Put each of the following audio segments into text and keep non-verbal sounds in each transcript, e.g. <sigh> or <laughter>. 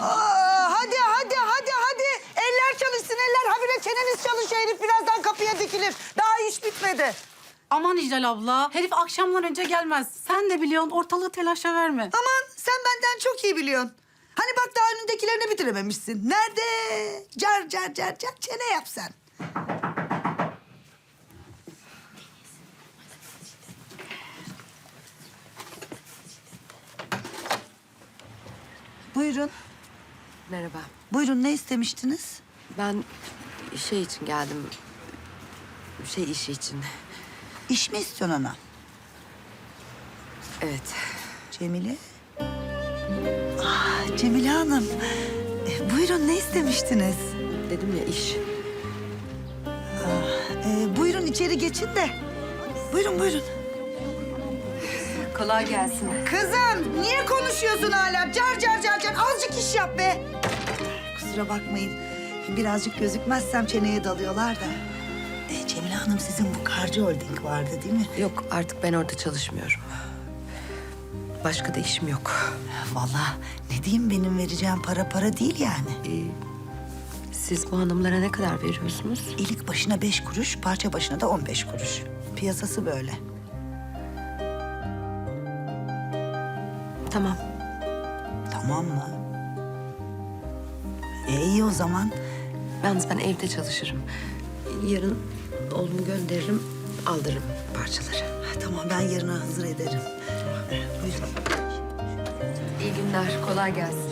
Aa, hadi hadi hadi hadi. Eller çalışsın eller. Habire çeneniz çalışıyor herif birazdan kapıya dikilir. Daha iş bitmedi. Aman İclal abla, herif akşamdan önce gelmez. Sen de biliyorsun, ortalığı telaşa verme. Aman sen benden çok iyi biliyorsun. Hani bak daha önündekilerini bitirememişsin. Nerede? Car car car car çene yap sen. Buyurun. Merhaba. Buyurun ne istemiştiniz? Ben şey için geldim. Şey işi için. İş mi istiyorsun ana? Evet. Cemile? Ah, Cemile Hanım. E, buyurun ne istemiştiniz? Dedim ya iş. E, buyurun içeri geçin de. Buyurun buyurun. Kolay gelsin. Kızım niye konuşuyorsun hala? Car car car car azıcık iş yap be. Kusura bakmayın. Birazcık gözükmezsem çeneye dalıyorlar da. E, Cemile Hanım sizin bu Karcı Holding vardı değil mi? Yok artık ben orada çalışmıyorum. Başka da işim yok. Vallahi ne diyeyim benim vereceğim para para değil yani. Ee, siz bu hanımlara ne kadar veriyorsunuz? İlik başına beş kuruş, parça başına da on beş kuruş. Piyasası böyle. Tamam. Tamam mı? E, iyi o zaman. Yalnız ben evde çalışırım. Yarın oğlumu gönderirim, aldırırım parçaları. Ha, Tamam ben yarına hazır ederim. Buyurun. İyi günler, kolay gelsin.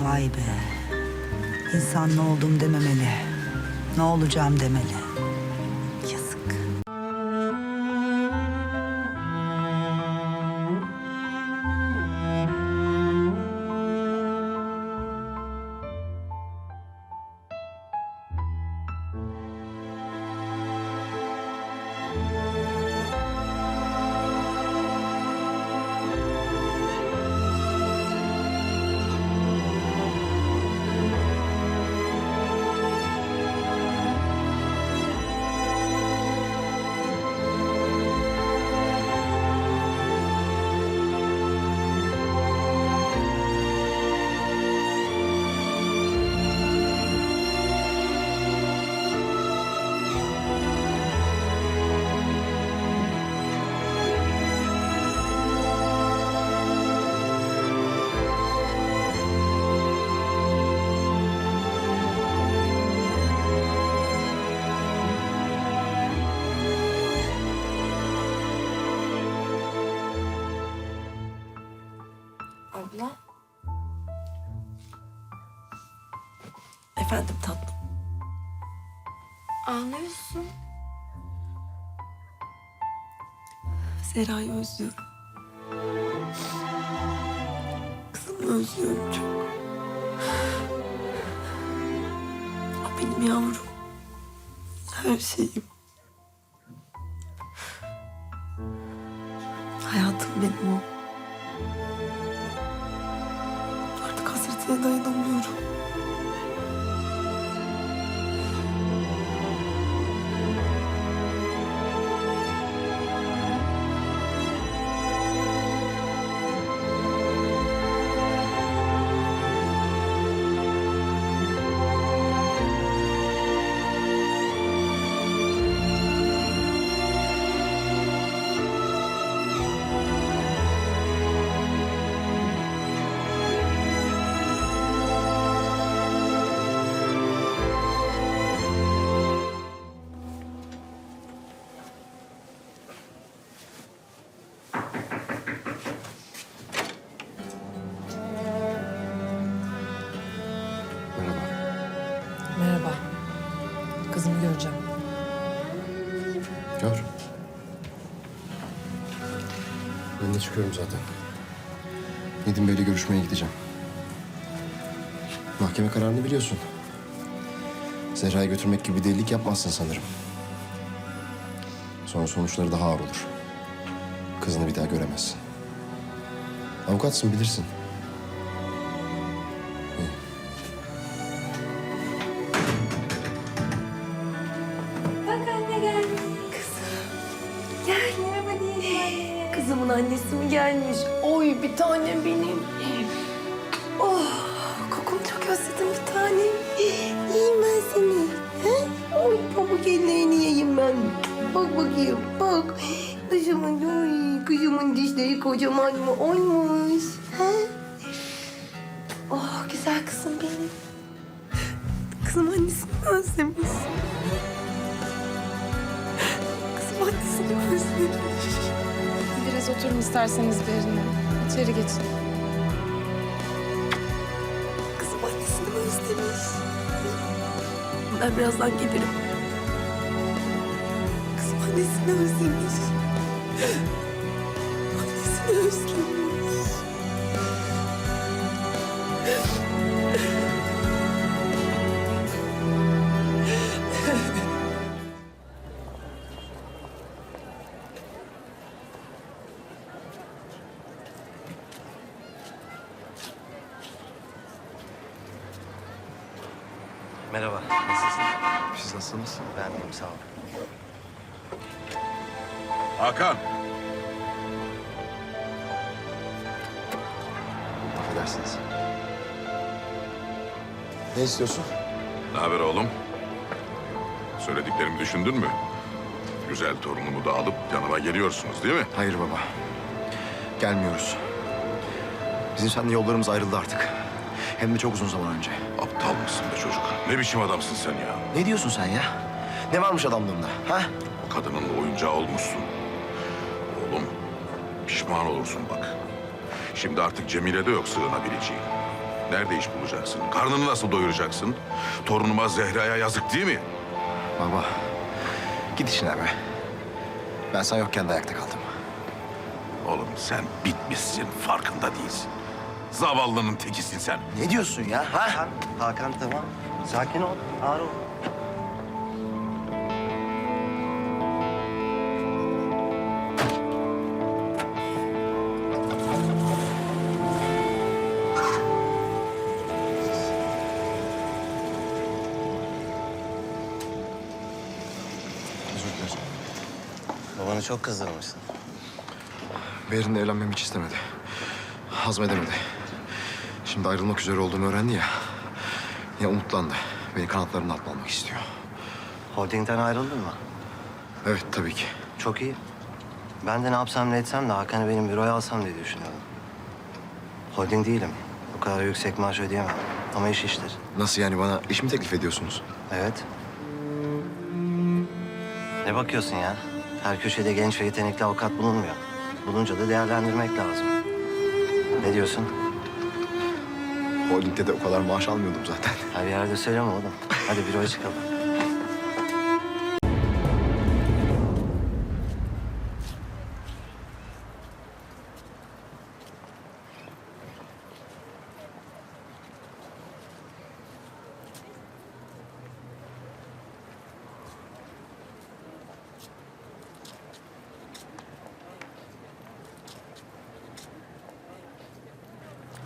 Vay be. İnsan ne oldum dememeli. Ne olacağım demeli. Sera'yı özlüyorum. Kızımı özlüyorum çok. O benim yavrum. Her şeyim. Hayatım benim o. Artık hasretine dayanamıyorum. Merhaba. Kızımı göreceğim. Gör. Ben de çıkıyorum zaten. Nedim Bey'le görüşmeye gideceğim. Mahkeme kararını biliyorsun. Zehra'yı götürmek gibi delilik yapmazsın sanırım. Sonra sonuçları daha ağır olur. Kızını bir daha göremezsin. Avukatsın bilirsin. Annesi mi gelmiş? Oy bir tanem benim. Oh kokunu çok özledim bir tanem. Yiyeyim ben seni. He? Oy pamuk ellerini yiyeyim ben. Bak bakayım bak. Kızımın, oy, kızımın dişleri kocaman mı oymuş? He? Biraz oturun isterseniz Berin'e. İçeri geçin. Kızım annesini özlemiş. Ben birazdan gelirim. Kızım annesini özlemiş. Annesini özlemiş. Nasılsınız? Ben deyim, sağ ol. Hakan, Affedersiniz. Ne istiyorsun? ne haber oğlum? Söylediklerimi düşündün mü? Güzel torunumu da alıp yanıma geliyorsunuz değil mi? Hayır baba. Gelmiyoruz. Bizim seninle yollarımız ayrıldı artık. Hem de çok uzun zaman önce. Aptal mısın be çocuk? Ne biçim adamsın sen ya? Ne diyorsun sen ya? Ne varmış adamlığında? Ha? O kadının oyuncağı olmuşsun. Oğlum, pişman olursun bak. Şimdi artık Cemile'de yok sığınabileceğin. Nerede iş bulacaksın? Karnını nasıl doyuracaksın? Torunuma Zehra'ya yazık değil mi? Baba, git işine be. Ben sen yokken de ayakta kaldım. Oğlum sen bitmişsin, farkında değilsin. Zavallının tekisin sen. Ne diyorsun ya? Ha? Hakan, Hakan tamam. Sakin ol, ağır ol. Babanı çok kızdırmışsın. Berin'le evlenmemi hiç istemedi. Hazmedemedi. Şimdi ayrılmak üzere olduğumu öğrendi ya. Ya umutlandı. Beni kanatlarının altına almak istiyor. Holdingden ayrıldın mı? Evet tabii ki. Çok iyi. Ben de ne yapsam ne etsem de Hakan'ı benim büroya alsam diye düşünüyordum. Holding değilim. O kadar yüksek maaş ödeyemem. Ama iş iştir. Nasıl yani bana iş mi teklif ediyorsunuz? Evet. Ne bakıyorsun ya? Her köşede genç ve yetenekli avukat bulunmuyor. Bulunca da değerlendirmek lazım. Ne diyorsun? Holding'de de o kadar maaş almıyordum zaten. <laughs> Her yerde söyleme oğlum. Hadi büroya çıkalım.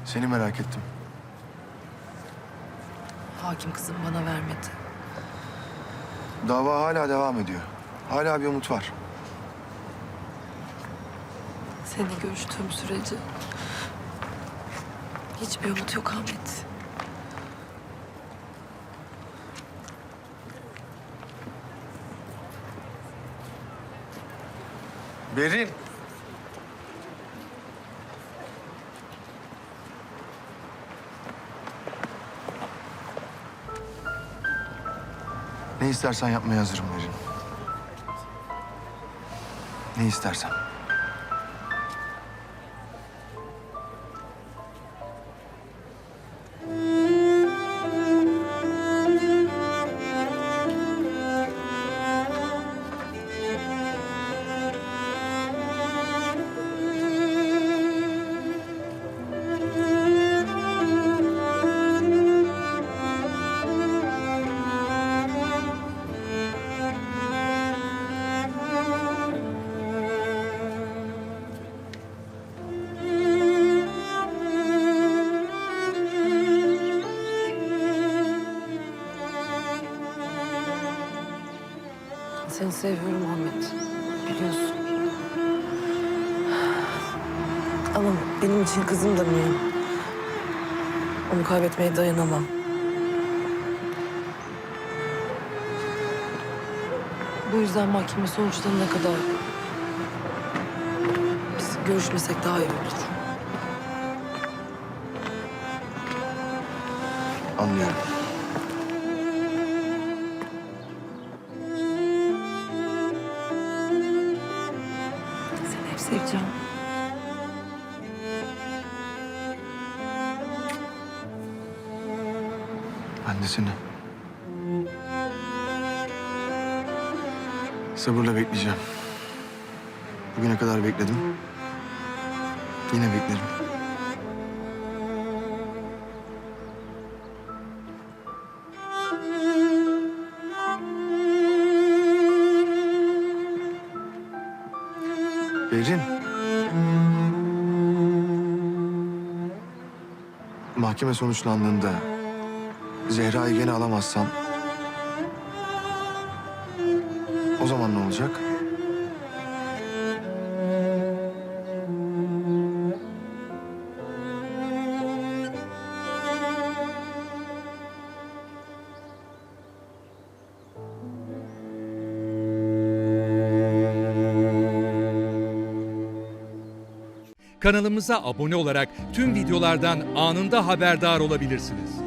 Seni merak ettim. Hakim kızım bana vermedi. Dava hala devam ediyor. Hala bir umut var. Seninle görüştüğüm sürece hiçbir umut yok Ahmet. Berin. İstersen yapmaya hazırım Berin. Ne istersen. Seviyorum Ahmet. Biliyorsun. Ama benim için kızım da mühim. Onu kaybetmeye dayanamam. Bu yüzden mahkeme sonuçlanana kadar biz görüşmesek daha iyi olur. Anlıyorum. Seni. Sabırla bekleyeceğim. Bugüne kadar bekledim. Yine beklerim. Berin. Mahkeme sonuçlandığında Zehra'yı gene alamazsan o zaman ne olacak? Kanalımıza abone olarak tüm videolardan anında haberdar olabilirsiniz.